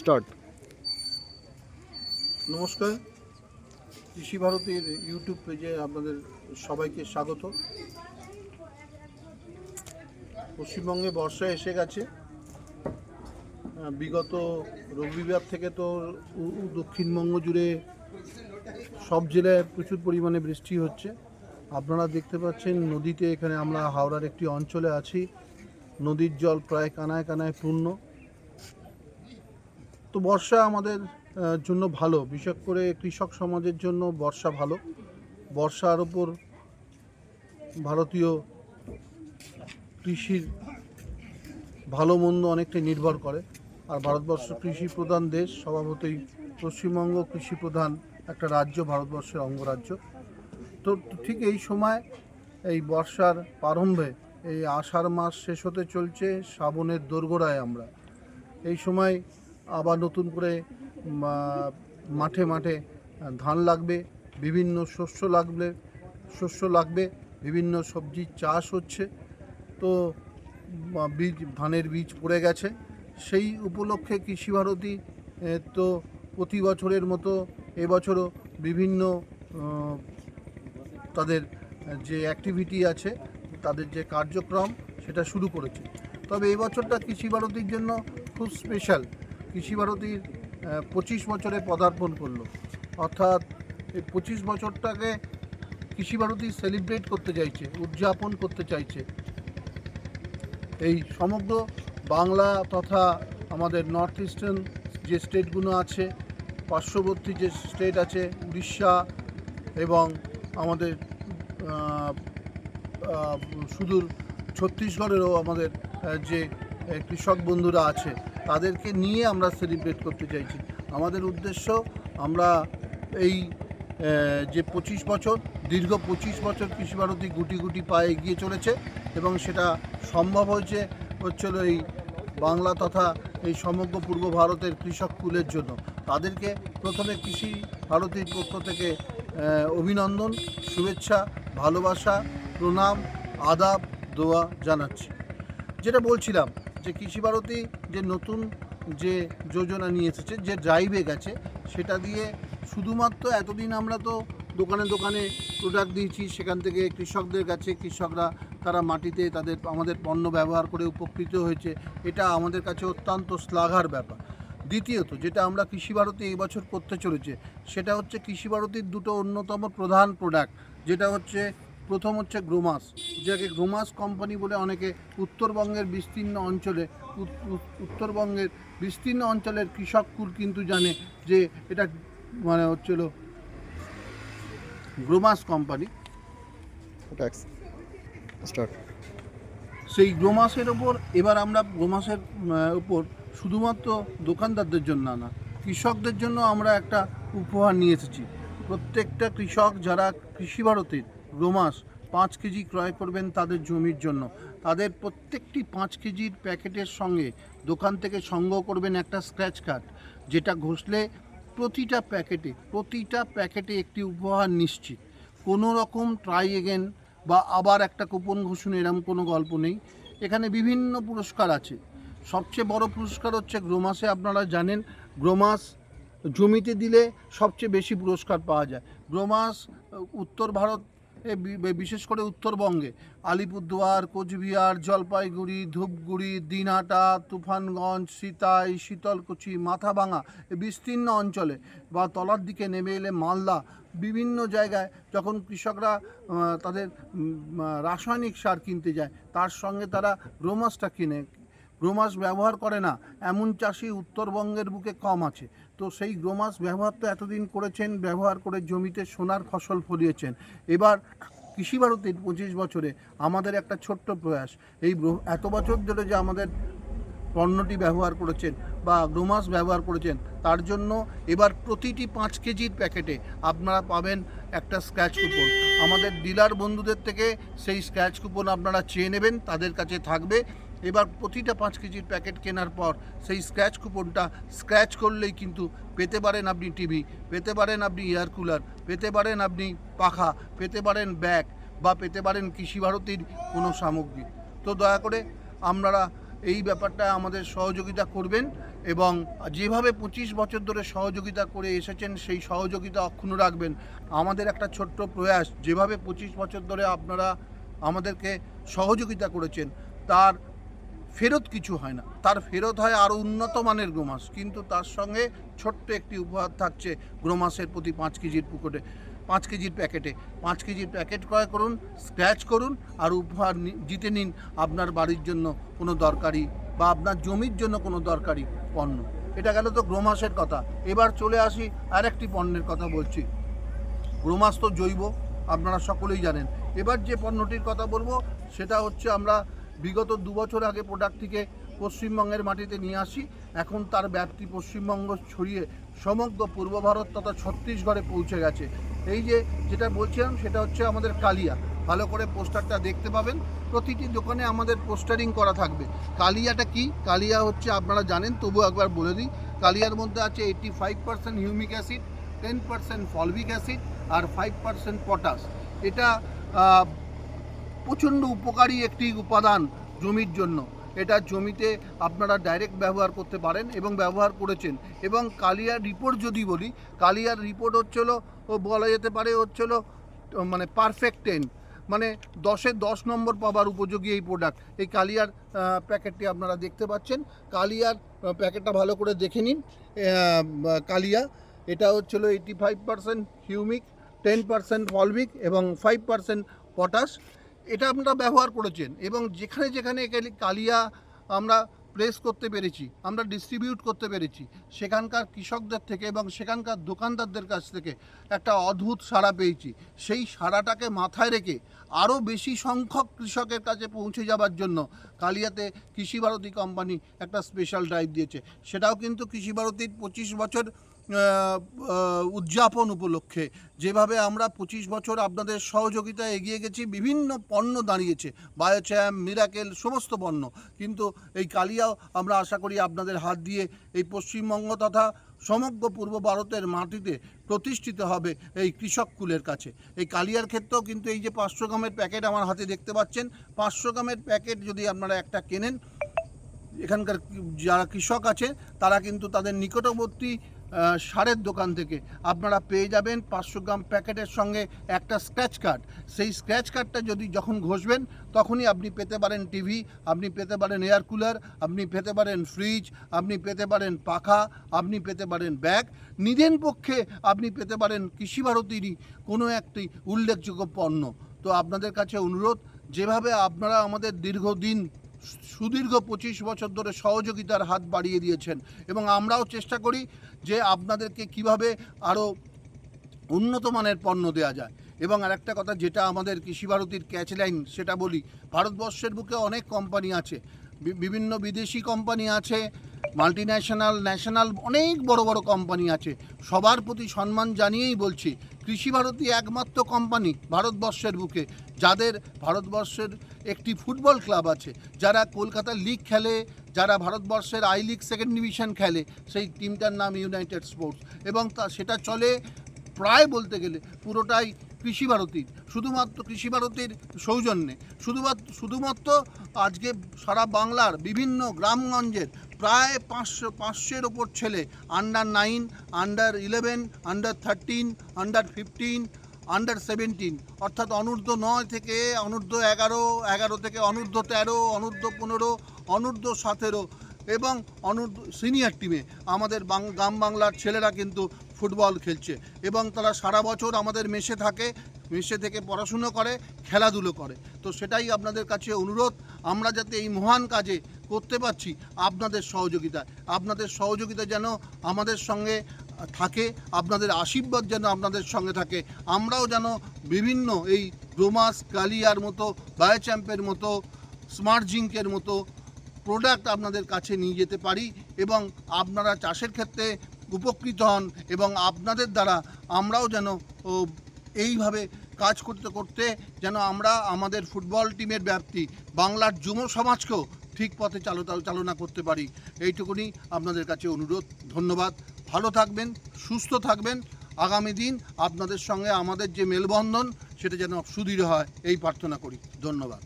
Start. নমস্কার। কৃষি ভারতীর YouTube পেজে আপনাদের সবাইকে স্বাগত। পশ্চিমবঙ্গে বর্ষা এসে গেছে। বিগত রবিবার থেকে তো দক্ষিণবঙ্গ জুড়ে সব জেলায় প্রচুর পরিমাণে বৃষ্টি হচ্ছে। আপনারা দেখতে পাচ্ছেন নদীতে এখানে আমরা হাওড়ার একটি অঞ্চলে আছি। নদীর জল প্রায় কানায় কানায় পূর্ণ। তো বর্ষা আমাদের জন্য ভালো। বিশেষ করে কৃষক সমাজের জন্য বর্ষা ভালো। বর্ষার ওপর ভারতীয় কৃষির ভালো মন্দ অনেকটাই নির্ভর করে। আর ভারতবর্ষ কৃষি প্রধান দেশ, স্বভাবতই পশ্চিমবঙ্গ কৃষি প্রধান একটা রাজ্য, ভারতবর্ষের অঙ্গরাজ্য। তো ঠিক এই সময় এই বর্ষার প্রারম্ভে এই আষাঢ় মাস শেষ হতে চলছে, শ্রাবণের দোরগোড়ায় আমরা। এই সময় আবার নতুন করে মাঠে মাঠে ধান লাগবে, বিভিন্ন শস্য লাগবে শস্য লাগবে, বিভিন্ন সবজির চাষ হচ্ছে। তো বীজ, ধানের বীজ পড়ে গেছে। সেই উপলক্ষে কৃষি ভারতী তো প্রতি বছরের মতো এবছরও বিভিন্ন তাদের যে অ্যাক্টিভিটি আছে, তাদের যে কার্যক্রম, সেটা শুরু করেছে। তবে এই বছরটা কৃষি ভারতীর জন্য খুব স্পেশাল কৃষি ভারতীর পঁচিশ বছরে পদার্পণ করল। অর্থাৎ এই পঁচিশ বছরটাকে কৃষি ভারতী সেলিব্রেট করতে চাইছে, উদযাপন করতে চাইছে। এই সমগ্র বাংলা তথা আমাদের নর্থ ইস্টার্ন যে স্টেটগুলো আছে, পার্শ্ববর্তী যে স্টেট আছে, উড়িষ্যা এবং আমাদের সুদূর ছত্তিশগড়েরও আমাদের যে কৃষক বন্ধুরা আছে, তাদেরকে নিয়ে আমরা সেলিব্রেট করতে চাইছি। আমাদের উদ্দেশ্য, আমরা এই যে পঁচিশ বছর, দীর্ঘ পঁচিশ বছর কৃষি ভারতী গুটি গুটি পায়ে এগিয়ে চলেছে এবং সেটা সম্ভব হয়েছে হচ্ছিল এই বাংলা তথা এই সমগ্র পূর্ব ভারতের কৃষক কুলের জন্য। তাদেরকে প্রথমে কৃষি ভারতীর পক্ষ থেকে অভিনন্দন, শুভেচ্ছা, ভালোবাসা, প্রণাম, আদাব, দোয়া জানাচ্ছি। যেটা বলছিলাম যে কৃষি ভারতী যে নতুন যে যোজনা নিয়ে এসেছে, যে ড্রাইভে গেছে, সেটা দিয়ে শুধুমাত্র এতদিন আমরা তো দোকানে দোকানে প্রোডাক্ট দিয়েছি, সেখান থেকে কৃষকদের কাছে কৃষকরা তারা মাটিতে তাদের আমাদের পণ্য ব্যবহার করে উপকৃত হয়েছে, এটা আমাদের কাছে অত্যন্ত শ্লাঘার ব্যাপার। দ্বিতীয়ত, যেটা আমরা কৃষি ভারতী এই বছর করতে চলেছে, সেটা হচ্ছে কৃষি ভারতীর দুটো অন্যতম প্রধান প্রোডাক্ট যেটা হচ্ছে প্রথম হচ্ছে গ্রোমাস যাকে গ্রোমাস কোম্পানি বলে অনেকে উত্তরবঙ্গের বিস্তীর্ণ অঞ্চলে উত- উত- উত্তরবঙ্গের বিস্তীর্ণ অঞ্চলের কৃষককুল কিন্তু জানে যে এটা মানে হচ্ছিল গ্রোমাস কোম্পানি। সেই গ্রোমাসের ওপর এবার আমরা গ্রোমাসের উপর শুধুমাত্র দোকানদারদের জন্য না কৃষকদের জন্য আমরা একটা উপহার নিয়ে এসেছি। প্রত্যেকটা কৃষক যারা কৃষি ভারতীর গ্রোমাস পাঁচ কেজি ক্রয় করবেন তাদের জমির জন্য। তাদের প্রত্যেকটি পাঁচ কেজির প্যাকেটের সঙ্গে দোকান থেকে সংগ্রহ করবেন একটা স্ক্র্যাচ কার্ড যেটা ঘষলে প্রতিটা প্যাকেটে প্রতিটা প্যাকেটে একটি উপহার নিশ্চিত। কোনো রকম ট্রাই এগেন বা আবার একটা কুপন ঘোষণ এরম কোনো গল্প নেই। এখানে বিভিন্ন পুরস্কার আছে। সবচেয়ে বড় পুরস্কার হচ্ছে গ্রোমাসে আপনারা জানেন গ্রোমাস জমিতে দিলে সবচেয়ে বেশি পুরস্কার পাওয়া যায়। গ্রোমাস উত্তর ভারত বিশেষ করে উত্তরবঙ্গে। আলিপুরদুয়ার, কোচবিহার, জলপাইগুড়ি, ধূপগুড়ি, দিনহাটা, তুফানগঞ্জ, সীতাই, শীতলকুচি মাথাভাঙা বিস্তীর্ণ অঞ্চলে বা তলার দিকে নেমে এলে মালদা বিভিন্ন জায়গায় যখন কৃষকরা তাদের রাসায়নিক সার কিনতে যায়, তার সঙ্গে তারা রোমাসটা কিনে। গ্রোমাস ব্যবহার করে না, এমন চাষি উত্তরবঙ্গের বুকে কম আছে। তো সেই গ্রোমাস ব্যবহার তো এতদিন করেছেন, ব্যবহার করে জমিতে সোনার ফসল ফলিয়েছেন। এবার কৃষি ভারতীর পঁচিশ বছরে আমাদের একটা ছোট্ট প্রয়াস। এই এত বছর ধরে যে আমাদের পণ্যটি ব্যবহার করেছেন বা গ্রোমাস ব্যবহার করেছেন, তার জন্য এবার প্রতিটি পাঁচ কেজির প্যাকেটে আপনারা পাবেন একটা স্ক্র্যাচ কুপন। আমাদের ডিলার বন্ধুদের থেকে সেই স্ক্র্যাচ কুপন আপনারা চেয়ে নেবেন, তাদের কাছে থাকবে। এবার প্রতিটা পাঁচ কেজির প্যাকেট কেনার পর সেই স্ক্র্যাচ কুপনটা স্ক্র্যাচ করলেই কিন্তু পেতে পারেন আপনি টিভি পেতে পারেন আপনি এয়ার কুলার পেতে পারেন আপনি পাখা, পেতে পারেন ব্যাগ বা পেতে পারেন কৃষি ভারতীর কোনো সামগ্রী। তো দয়া করে আপনারা এই ব্যাপারটা আমাদের সহযোগিতা করবেন এবং যেভাবে পঁচিশ বছর ধরে সহযোগিতা করে এসেছেন সেই সহযোগিতা অক্ষুণ্ণ রাখবেন। আমাদের একটা ছোট্ট প্রয়াস, যেভাবে পঁচিশ বছর ধরে আপনারা আমাদেরকে সহযোগিতা করেছেন, তার ফেরত কিছু হয় না। তার ফেরত হয় আরও উন্নত মানের গ্রোমাস, কিন্তু তার সঙ্গে ছোট্ট একটি উপহার থাকছে গ্রোমাসের প্রতি পাঁচ কেজির পুকুরে, পাঁচ কেজির প্যাকেটে। পাঁচ কেজির প্যাকেট ক্রয় করুন, স্ক্র্যাচ করুন আর উপহার জিতে নিন আপনার বাড়ির জন্য কোনো দরকারি বা আপনার জমির জন্য কোনো দরকারি পণ্য। এটা গেল তো গ্রোমাসের কথা। এবার চলে আসি আর একটি পণ্যের কথা বলছি। গ্রোমাস তো জৈব, আপনারা সকলেই জানেন। এবার যে পণ্যটির কথা বলব, সেটা হচ্ছে আমরা বিগত দু বছর আগে প্রোডাক্টটিকে পশ্চিমবঙ্গের মাটিতে নিয়ে আসি। এখন তার ব্যাপ্তি পশ্চিমবঙ্গ ছড়িয়ে সমগ্র পূর্ব ভারত তথা ছত্তিশগড়ে পৌঁছে গেছে। এই যে যেটা বলছিলাম, সেটা হচ্ছে আমাদের কালিয়া। ভালো করে পোস্টারটা দেখতে পাবেন। প্রতিটি দোকানে আমাদের পোস্টারিং করা থাকবে। কালিয়াটা কি? কালিয়া হচ্ছে, আপনারা জানেন তবু একবার বলে দিই, কালিয়ার মধ্যে আছে eighty five percent humic acid ten percent fulvic acid আর ফাইভ পার্সেন্ট পটাশ এটা প্রচণ্ড উপকারী একটি উপাদান জমির জন্য। এটা জমিতে আপনারা ডাইরেক্ট ব্যবহার করতে পারেন এবং ব্যবহার করেছেন। এবং কালিয়ার রিপোর্ট যদি বলি, কালিয়ার রিপোর্ট হচ্ছিল ও বলা যেতে পারে হচ্ছিল মানে পারফেক্ট টেন মানে দশে দশ নম্বর পাবার উপযোগী এই প্রোডাক্ট এই কালিয়ার প্যাকেটটি আপনারা দেখতে পাচ্ছেন। কালিয়ার প্যাকেটটা ভালো করে দেখে নিন। কালিয়া, এটা হচ্ছিল eighty five percent humic ten percent fulvic এবং ফাইভ পার্সেন্ট পটাশ এটা আপনারা ব্যবহার করেছেন এবং যেখানে যেখানে কালিয়া আমরা প্লেস করতে পেরেছি, আমরা ডিস্ট্রিবিউট করতে পেরেছি, সেখানকার কৃষকদের থেকে এবং সেখানকার দোকানদারদের কাছ থেকে একটা অদ্ভুত সাড়া পেয়েছি। সেই সাড়াটাকে মাথায় রেখে আরও বেশি সংখ্যক কৃষকের কাছে পৌঁছে যাবার জন্য কালিয়াতে কৃষি ভারতী কোম্পানি একটা স্পেশাল ড্রাইভ দিয়েছে। সেটাও কিন্তু কৃষি ভারতীর পঁচিশ বছর উদযাপন উপলক্ষে। যেভাবে আমরা পঁচিশ বছর আপনাদের সহযোগিতায় এগিয়ে গেছি, বিভিন্ন পণ্য দাঁড়িয়েছে। বায়োচ্যাম মিরাকেল সমস্ত পণ্য। কিন্তু এই কালিয়াও আমরা আশা করি আপনাদের হাত দিয়ে এই পশ্চিমবঙ্গ তথা সমগ্র পূর্ব ভারতের মাটিতে প্রতিষ্ঠিত হবে এই কৃষক কুলের কাছে। এই কালিয়ার ক্ষেত্রেও কিন্তু এই যে পাঁচশো গ্রামের প্যাকেট আমার হাতে দেখতে পাচ্ছেন, পাঁচশো গ্রামের প্যাকেট যদি আপনারা একটা কেনেন, এখানকার যারা কৃষক আছে, তারা কিন্তু তাদের নিকটবর্তী সারের দোকান থেকে। আপনারা পেয়ে যাবেন পাঁচশো গ্রাম প্যাকেটের সঙ্গে একটা স্ক্র্যাচ কার্ড সেই স্ক্র্যাচ কার্ডটা যদি যখন ঘষবেন, তখনই আপনি পেতে পারেন টিভি আপনি পেতে পারেন এয়ার কুলার আপনি পেতে পারেন ফ্রিজ আপনি পেতে পারেন পাখা, আপনি পেতে পারেন ব্যাগ নিদেন পক্ষে আপনি পেতে পারেন কৃষি ভারতীরই কোনো একটি উল্লেখযোগ্য পণ্য। তো আপনাদের কাছে অনুরোধ, যেভাবে আপনারা আমাদের দীর্ঘদিন সুদীর্ঘ পঁচিশ বছর ধরে সহযোগিতার হাত বাড়িয়ে দিয়েছেন। এবং আমরাও চেষ্টা করি যে আপনাদেরকে কীভাবে আরও উন্নত মানের পণ্য দেওয়া যায়। এবং আরেকটা কথা, যেটা আমাদের কৃষি ভারতীর ক্যাচ লাইন সেটা বলি, ভারতবর্ষের বুকে অনেক কোম্পানি আছে। বিভিন্ন বিদেশি কোম্পানি আছে মাল্টি ন্যাশনাল ন্যাশনাল অনেক বড় বড় কোম্পানি আছে। সবার প্রতি সম্মান জানিয়েই বলছি কৃষি ভারতী একমাত্র কোম্পানি ভারতবর্ষের বুকে, যাদের ভারতবর্ষের একটি ফুটবল ক্লাব আছে। যারা কলকাতা লিগ খেলে, যারা ভারতবর্ষের আই লিগ সেকেন্ড ডিভিশন খেলে, সেই টিমটার নাম ইউনাইটেড স্পোর্টস এবং তা, সেটা চলে প্রায় বলতে গেলে পুরোটাই কৃষি ভারতীর শুধুমাত্র কৃষি ভারতীর সৌজন্যে। শুধুমাত্র শুধুমাত্র আজকে সারা বাংলার বিভিন্ন গ্রামগঞ্জের প্রায় পাঁচশো, পাঁচশোর ওপর ছেলে। Under nine under eleven under thirteen under fifteen under seventeen অর্থাৎ অনূর্ধ্ব নয় থেকে অনূর্ধ্ব এগারো এগারো থেকে অনূর্ধ্ব তেরো, অনূর্ধ্ব পনেরো, অনূর্ধ্ব সতেরো এবং অনূর্ধ্ব সিনিয়র টিমে আমাদের গ্রাম বাংলার ছেলেরা কিন্তু ফুটবল খেলছে এবং তারা সারা বছর আমাদের মেশে থাকে মেশে থেকে পড়াশুনো করে, খেলাধুলো করে। তো সেটাই আপনাদের কাছে অনুরোধ, আমরা যাতে এই মহান কাজে করতে পারছি আপনাদের সহযোগিতা আপনাদের সহযোগিতা যেন আমাদের সঙ্গে থাকে, আপনাদের আশীর্বাদ যেন আপনাদের সঙ্গে থাকে। আমরাও যেন বিভিন্ন এই ডোমাস কালিয়ার মতো, বায়োচ্যাম্পের মতো, স্মার্ট জিঙ্কের মতো প্রোডাক্ট আপনাদের কাছে নিয়ে যেতে পারি এবং আপনারা চাষের ক্ষেত্রে উপকৃত হন এবং আপনাদের দ্বারা আমরাও যেন এইভাবে কাজ করতে করতে যেন আমরা আমাদের ফুটবল টিমের ব্যাপ্তি, বাংলার যুব সমাজকেও ঠিক পথে চালতা চালনা করতে পারি। এইটুকুনি আপনাদের কাছে অনুরোধ। ধন্যবাদ। ভালো থাকবেন, সুস্থ থাকবেন। আগামী দিন আপনাদের সঙ্গে আমাদের যে মেলবন্ধন, সেটা যেন সুদৃঢ় হয়, এই প্রার্থনা করি। ধন্যবাদ।